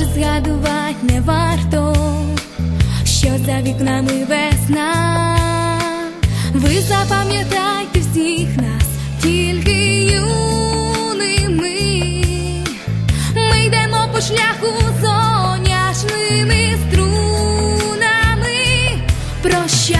вже згадувати не варто, що за вікнами весна, ви запам'ятайте всіх нас, тільки юними, ми йдемо по шляху соняшними струнами. Прощай.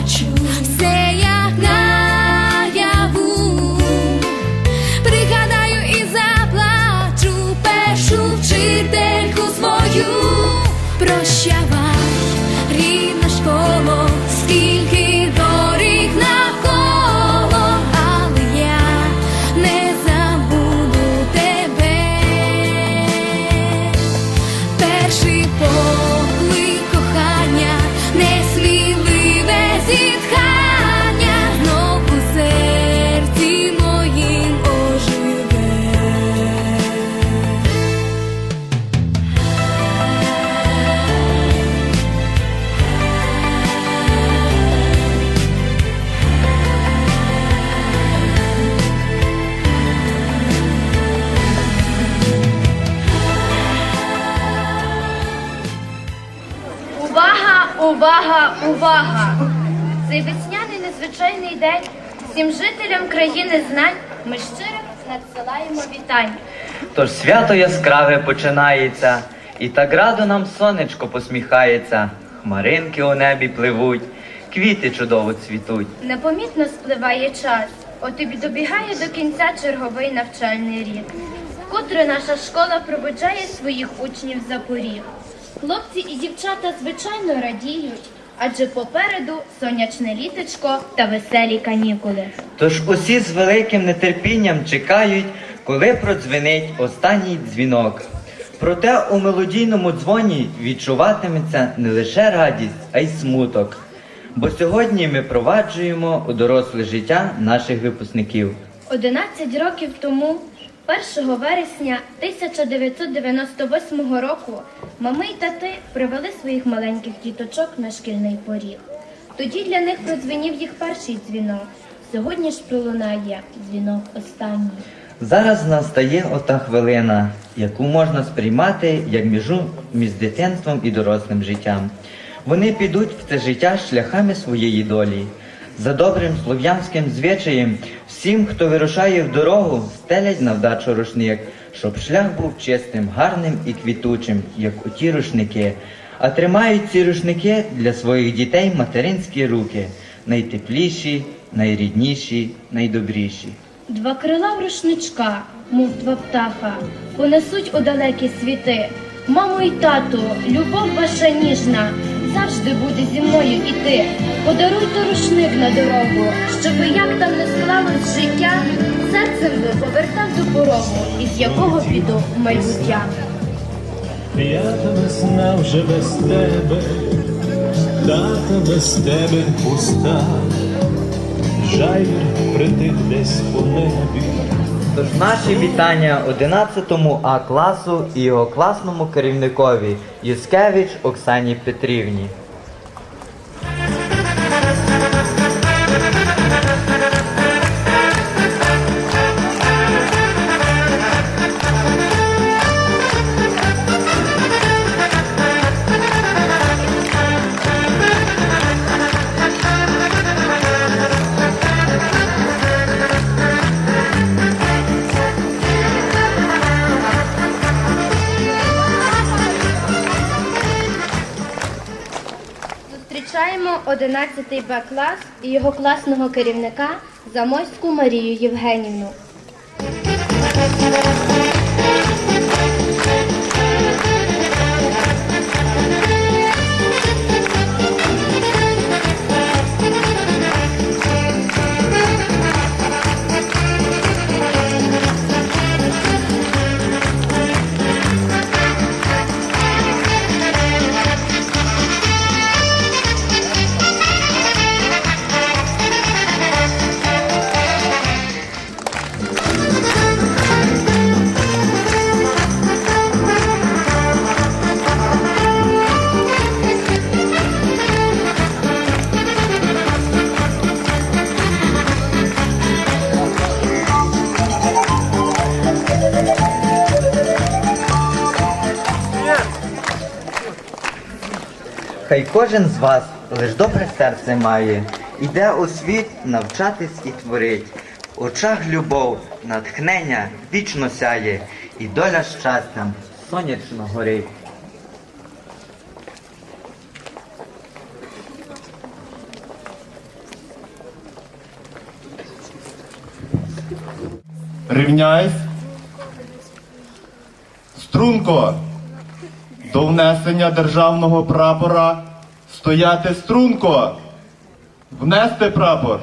увага, увага! Цей весняний незвичайний день всім жителям країни знань ми щиро надсилаємо вітань. Тож свято яскраве починається, і так радо нам сонечко посміхається, хмаринки у небі пливуть, квіти чудово цвітуть. Непомітно спливає час, от і добігає до кінця черговий навчальний рік. Вкотре наша школа пробуджає своїх учнів за поріг. Хлопці і дівчата звичайно радіють, адже попереду сонячне літочко та веселі канікули. Тож усі з великим нетерпінням чекають, коли продзвенить останній дзвінок. Проте у мелодійному дзвоні відчуватиметься не лише радість, а й смуток. Бо сьогодні ми проваджуємо у доросле життя наших випускників. 11 років тому, 1 вересня 1998 року, мами й тати привели своїх маленьких діточок на шкільний поріг. Тоді для них продзвенів їх перший дзвінок. Сьогодні ж пролунає дзвінок останній. Зараз настає ота хвилина, яку можна сприймати як межу між дитинством і дорослим життям. Вони підуть в це життя шляхами своєї долі. За добрим слов'янським звичаєм, всім, хто вирушає в дорогу, стелять на вдачу рушник, щоб шлях був чистим, гарним і квітучим, як у ті рушники. А тримають ці рушники для своїх дітей материнські руки, найтепліші, найрідніші, найдобріші. Два крила в рушничка, мов два птаха, понесуть у далекі світи. Мамо й тату, любов ваша ніжна, завжди буде зі мною іти. Подаруйте рушник на дорогу, щоби як там не склалось життя, серцем би повертав до порогу, із якого піду в майбуття. Я тебе знав вже без тебе, дата без тебе пуста, жаль притих десь у небі. Тож наші вітання 11 А класу і його класному керівникові Юскевич Оксані Петрівні. 11 Б клас і його класного керівника Замойську Марію Євгенівну. Хай кожен з вас лиш добре серце має, іде у світ навчатись і творить. В очах любов, натхнення вічно сяє, і доля щастям сонячно горить. Рівняйсь. Струнко. До внесення державного прапора стояти струнко. Внести прапор.